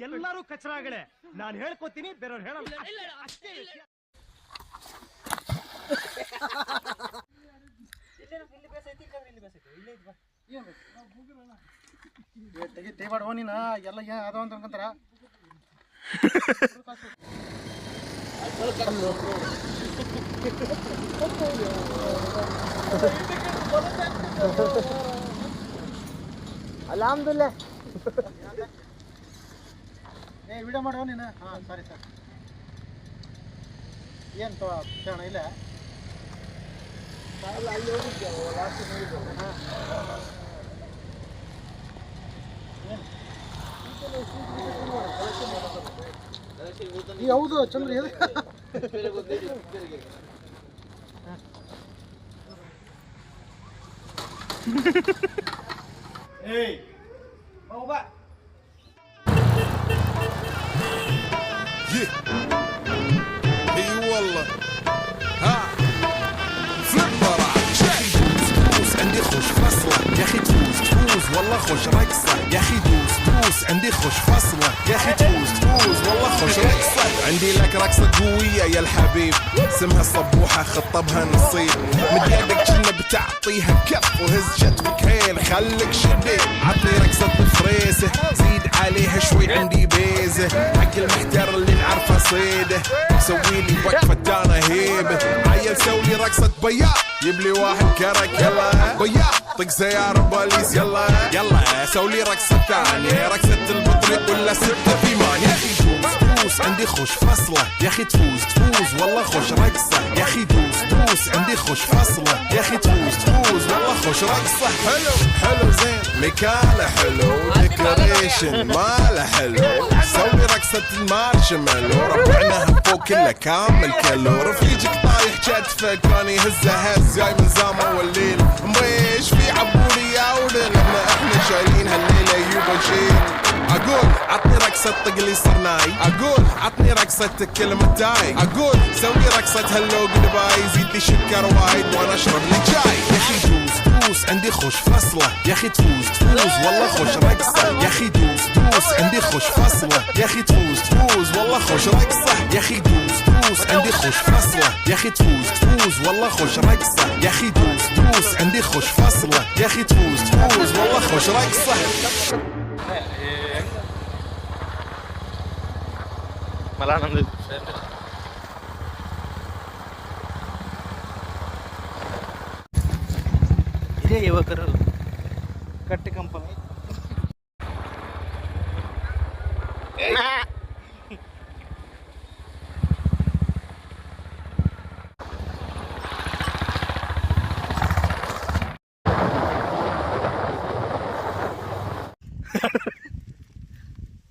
ಎಲ್ಲರೂ ಕಚರಾಗಳೇ. ನಾನು ಹೇಳ್ಕೊತೀನಿ ಬೇರೆಯವ್ರು ಹೇಳಲ್ಲ. ತೆಗಿ ತೆಗಿಬೇಡ ನೀನು ಎಲ್ಲ ಏನ್ ಅದಾವ ಅಂತ ಅನ್ಕೊಂತಾರ ಏ ವಿಡಿಯೋ ಮಾಡೋ ನೀನು? ಹಾಂ ಸರಿ ಸರ್ ಏನು ತೋ ಕೇಳೋಣ ಇಲ್ಲ? ಈ ಹೌದು ಚಂದ್ರ ಹೇಳಿ ಏಯ್ خوش رقصة يا أخي دوس دوس عندي خوش فصلة يا أخي تفوز تفوز والله خوش رقصة عندي لك رقصة قوية يا الحبيب. اسمها الصبوحة خطبها نصيب. مد يدك كنا بتعطيها كف وهز شتفك حيل خليك شديد. عطني رقصة الفريسة زيد عليها شوي عندي بيزة. حق المحتر اللي نعرفه صيدة. سوي لي وقفة أنا هيبة. عيل سوي رقصة بياض. يبلي واحد كرك يلا بياض. طق سيارة بوليس. يلا يلا سوي رقصة ثانية. رقصة البطريق ولا ستة في مان يا أخي دوس دوس عندي خوش فصلة يا أخي تفوز تفوز والله خوش رقصة. يا أخي دوس دوس عندي خوش فصلة يا أخي تفوز تفوز والله خوش رقصة. حلو حلو زين. مكانه حلو ديكوريشن مالة حلو. سوي رقصة المارشميلو ربعناها فوق كله كامل كيلو رفيجك طايح كتفه كان يهزه هز جاي من زامه والليل مبيش في عبوري يا ولد إحنا شايلين هالليله يبا شيل أقول عطني رقصة طق لي صرناي أقول عطني رقصة كلمة تاي. أقول سوي رقصة هلو باي. زيد لي شكر وايد وأنا أشرب لي شاي يا أخي دوس دوس عندي خوش فصلة. يا أخي تفوز تفوز والله خوش رقصة. يا أخي دوس دوس عندي خوش فصلة. يا أخي تفوز تفوز والله خوش رقصة. يا أخي دوس دوس عندي خوش فصلة. يا أخي تفوز تفوز والله خوش رقصة. يا أخي دوس دوس عندي خوش فصلة. يا أخي تفوز تفوز والله خوش رقصة. मला आनंद ಹಿರಿಯ ಯುವಕರು ಕಟ್ಟಿ ಕಂಪನಿ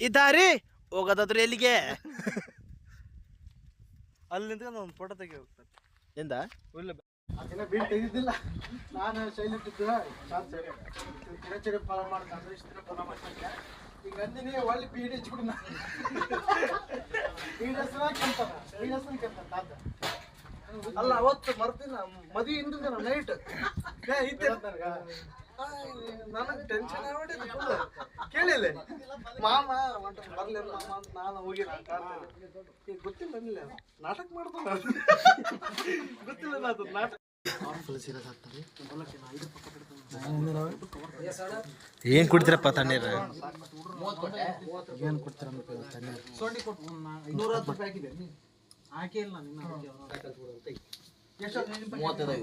ಇದ್ದಾರಿ ಹೋಗೋದಾದ್ರೆ ಎಲ್ಲಿಗೆ ಅಲ್ಲಿ ನಿಂತ್ಕೊಂಡು ಒಂದು ಫೋಟೋ ತೆಗಿ ಹೋಗ್ತಾರೆ ಎಂದ? ಇಲ್ಲ. ಇನ್ನ ನಾನು ಫಾಲೋ ಇಷ್ಟು ದಿನ ಫಾಲೋ ಈಗ ನಂದಿನಿ ಒಳ್ಳೆ ಬೀಡ್ ಹಚ್ಬಿಡು ನಾ ಬೀಡ್ ಹೆಸರ ಕೆಂತಾನ ಬೀಡ್ ಹೆಸರು ಕೆಂತಾನ ತಾತ. ಅಲ್ಲ ಅವತ್ತು ಮರ್ತಿನ ಮದಿ ಹಿಂದಿನ ನೈಟ್ ನನಗೆ ಟೆನ್ಷನ್ ಆಗ್ಬಿಟ್ಟಿದೆ ಕೇಳಿಲ್ಲ ಮಾಮ ಒಂಟ ಬರ್ಲಿಲ್ಲ ಮಾಮ ಅಂತ ನಾನು ಹೋಗಿಲ್ಲ ಈಗ ಗೊತ್ತಿಲ್ಲ ನನಗೆ ನಾಟಕ ಮಾಡ್ತಾನ ಗೊತ್ತಿಲ್ಲ ಅದು ನಾಟಕ. ಏನ್ ಕೊಡ್ತೀರಪ್ಪ ತಣ್ಣೀರ? ಏನು ಕೊಡ್ತೀರ ಸೊಂಡಿ ಕೊಟ್ಟು ನೂರ ಹತ್ತು ರೂಪಾಯಿ ಹಾಕಿದೆ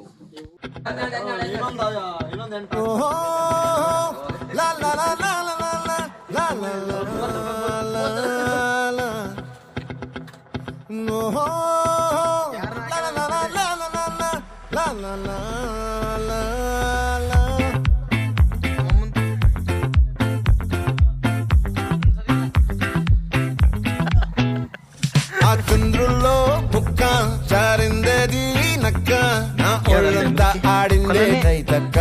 ఆడిందే తక్క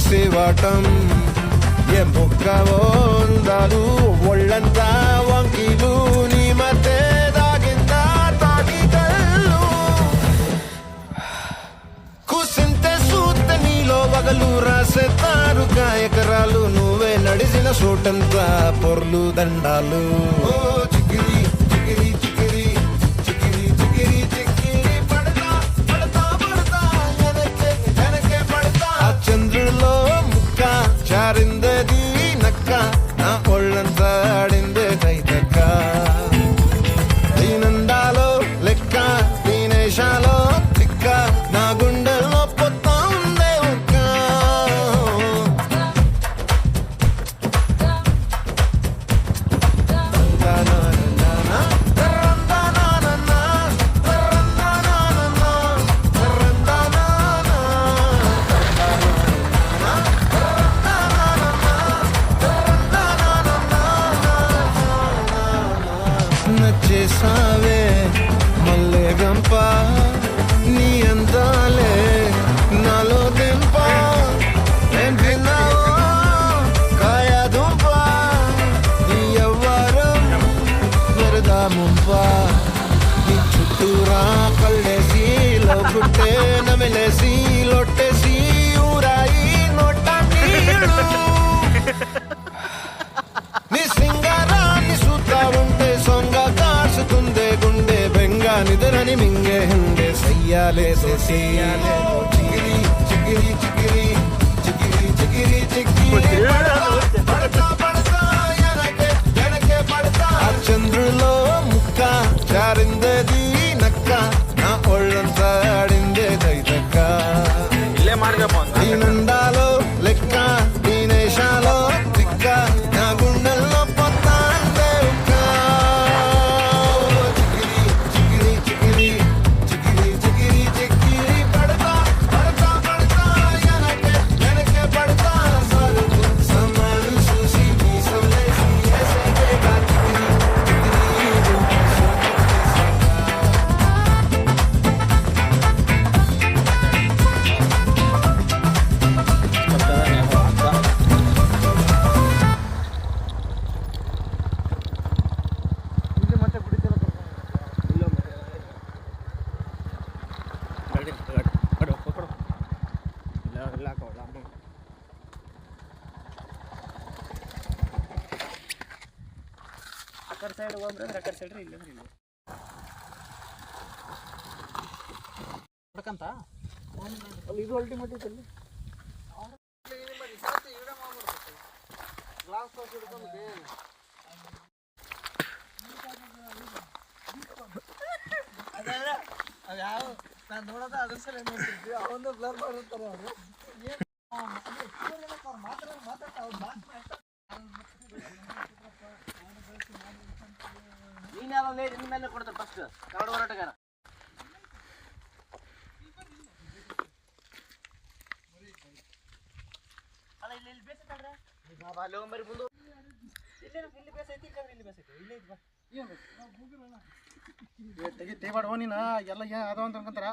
ಸೇವಾಟಂ ಎ ಬುಕ್ಕ ಒಳ್ಳಂತ ವಂಕಿಲು ನೀ ಮತ್ತೆ రాసే తారు కాయకరాలు నువ్వే నడిచిన సూటంతా పొర్లు దండాలు. నిద్రని మింగే హండే సయ్యాలే సయ్యాలే చిగిరి చిగిరి చిగిరి చిగిరి చిగిరి చిగిరి చంద్రులో ముక్క చారిందది ಕಡೆ ಸೈಡ್ ಹೋಗ್ರೆ ಆ ಕಡೆ ಸೈಡ್ ಇಲ್ಲ ಇಲ್ಲ. ಹೊಡ್ಕಂತ ಅಲ್ಲಿ ಇದು ಅಲ್ಟಿಮೇಟ್ ಗ್ಲಾಸ್ ಹಿಡ್ಕೊಂಡು ಯಾವ ನಾನು ನೋಡೋದ ಅದ್ರ ಸಲ ನೋಡ್ತಿದ್ವಿ ಅವನು ಬ್ಲರ್ ಮಾಡಿರ್ತಾರೆ ಅವರು ಮೇಲೆ ಕೊಡ್ತಾರೆ ಫಸ್ಟ್ ಅಲ್ಲ ಇಲ್ಲಿ ಎಲ್ಲ ಅದಾವ ಅಂತ ಅನ್ಕೊಂತಾರ?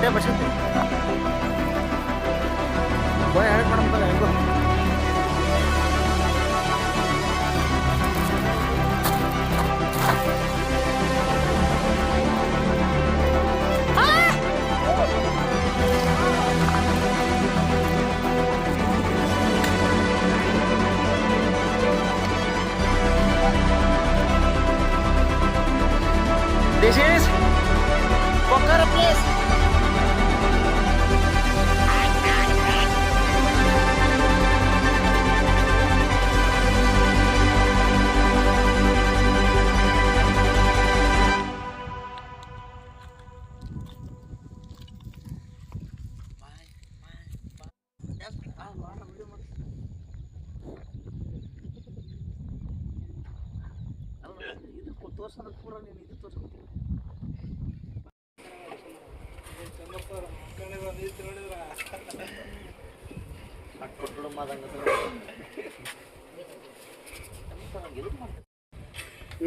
até bastante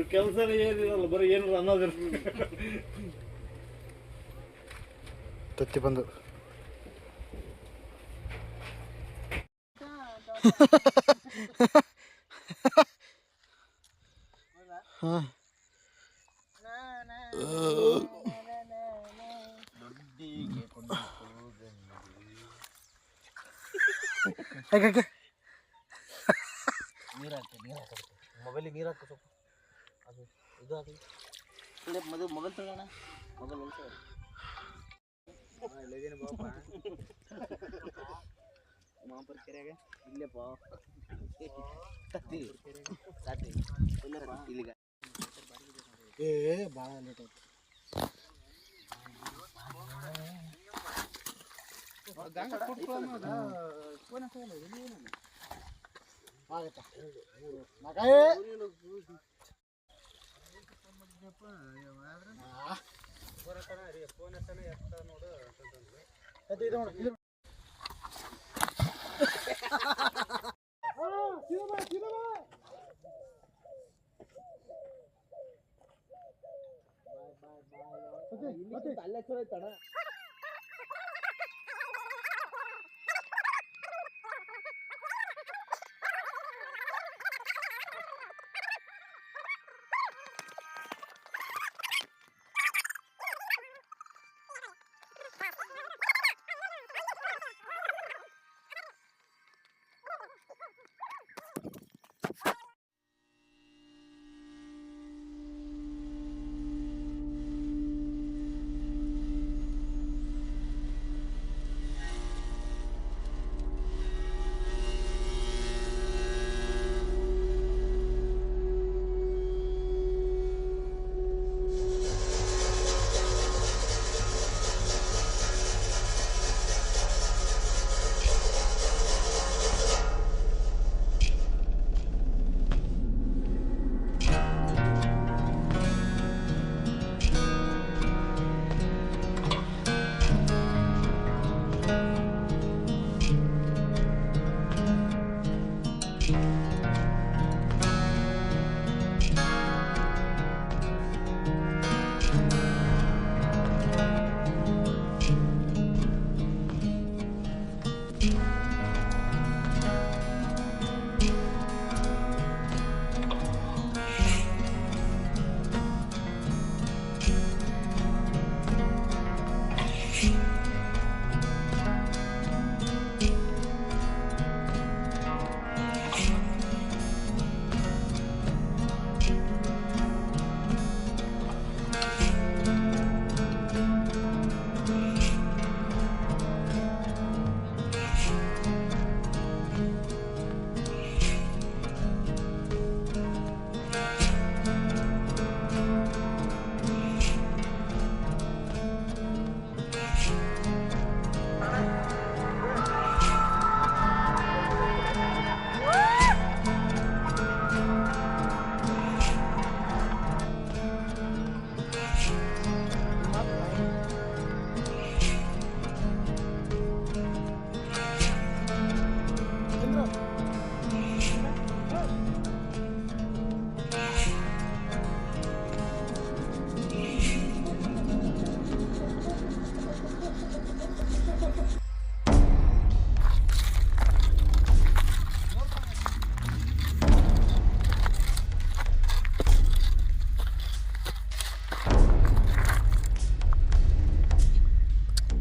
ಕೆಲಸ ಏನಿರಲ್ಲ ಬರೀ ಏನಿಲ್ಲ ಅನ್ನೋದಿರ ತತ್ತಿ ಬಂದು. ಹಾಂ. ಯಾಕೆ ನೀರು ಹಾಕಿ ನೀರು ಹಾಕಬೇಕು ಮೊಬೈಲಿಗೆ ನೀರು ಹಾಕೋ ಸ್ವಲ್ಪ. ಅದು ಇದು ಆಗಲಿ ಇಲ್ಲೇ ಮದು ಮೊಬೈಲ್ ತಗೋಣ ಮೊಬೈಲ್ ಹೊಲ್ಸ ಮಾಪರ್ ಕೆರೆಯಾಗ ಇಲ್ಲೇಪ್ಪ. ಕತ್ತಿ ಕತ್ತಿ ಇಲ್ಲಪ್ಪ. ಇಲ್ಲಿಗ. ಏ ಭಾಳ ಲೇಟ್ ಆಯ್ತು. ಆಗತ್ತಾ ಮಗಾಯ್ ಇದು ನೋಡು ಇದು ಅಲ್ಲೇ ಚಲೋ ಐತಣ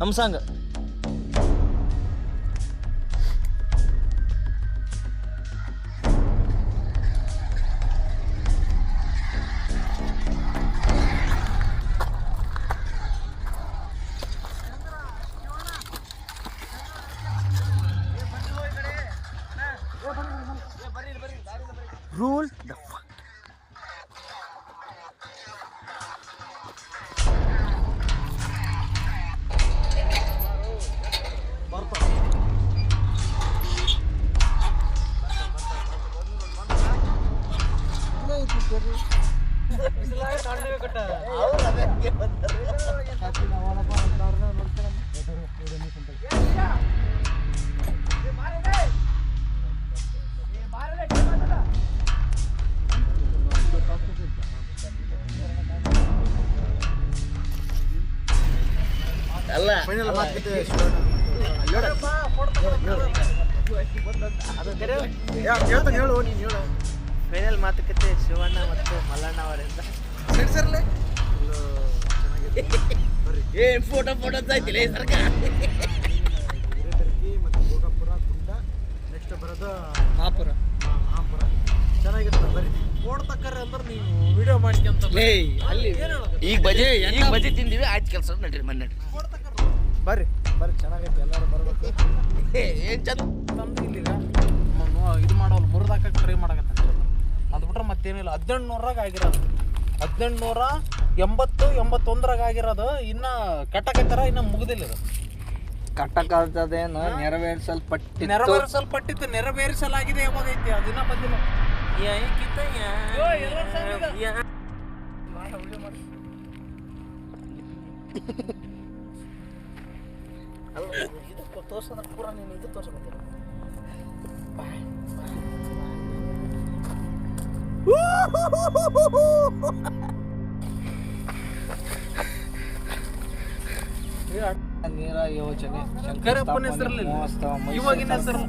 ನಮ್ಮ ಸಾಂಗ್ ಅಲ್ಲ ಹೇಳು ನೀನು ಹೇಳು ಫೈನಲ್ ಮಾತುಕತೆ ಶಿವಣ್ಣ ಮತ್ತು ಮಲ್ಲಣ್ಣ ಅವರಿಂದ. ಸರಿ ಏ ಫೋಟೋ ಫೋಟೋ ಆಯ್ತಿಲ್ಲ ಸರ್ಕಾರ ಹಿರೇಬೆರಗಿ ಮತ್ತು ಭೋಗಪುರ ಗುಂಡ ನೆಕ್ಸ್ಟ್ ಬರೋದು ಮಹಾಪುರ. ಮಹಾಪುರ. ಚೆನ್ನಾಗಿರ್ತದೆ ಬರೀ ಓಡ್ತಕ್ಕರೆ ಅಂದ್ರೆ ನೀವು ವಿಡಿಯೋ ಮಾಡ್ಕೊಂತ ಅಲ್ಲಿ ಈಗ ಬಜೆ ಈಗ ಬಜೆ ತಿಂದಿವಿ ಆಯ್ತು ಕೆಲಸ ನಡೀರಿ ಮನೆ ನಡ್ರಿ. ಬರ್ರಿ. ಬರ್ರಿ ಚೆನ್ನಾಗೈತೆ ಎಲ್ಲರೂ ಬರ್ಬೇಕು. ಏ, ಏನ್ ಚಂದ? ತಂದು ಇಲ್ಲಿಗ ಇದು ಮಾಡೋಲ್ಲ ಮುರಿದಾಕಕ್ಕೆ ಟ್ರೈ ಮಾಡಕತ್ತ ಅದು ಬಿಟ್ರೆ ಮತ್ತೇನಿಲ್ಲ. ಹದಿನೆಂಟು ನೂರಾಗ ಆಗಿರೋದು. ಹದಿನೆಂಟು ನೂರ ಎಂಬತ್ತು ಎಂಬತ್ತೊಂದರಾಗ ಆಗಿರೋದು. ಇನ್ನ ಕಟ್ಟಕತ್ತಾರ ಇನ್ನ ಮುಗ್ದಿಲ್ಲ ಇದು. ಕಟ್ಟಕಾಲದೇನು ನೆರವೇರಿಸಲ್ಪಟ್ಟಿ ನೆರವೇರಿಸಲ್ಪಟ್ಟಿತ್ತು. ನೆರವೇರಿಸಲಾಗಿದೆ ಯಾವಾಗೈತಿ ಅದನ್ನ ಅದಿನ್ನ ಬಂದಿಲ್ಲ. ತೋರ್ಸೋದ್ರ ಪೂರ ನೀನು ಇದು ತೋರ್ಸ್ಕೊತೀನಿ ನೀರ ಯೋಜನೆ ಶಂಕರಪ್ಪನ ಹೆಸರಲ್ಲಿ ಇವಾಗಿನ ಹೆಸರು.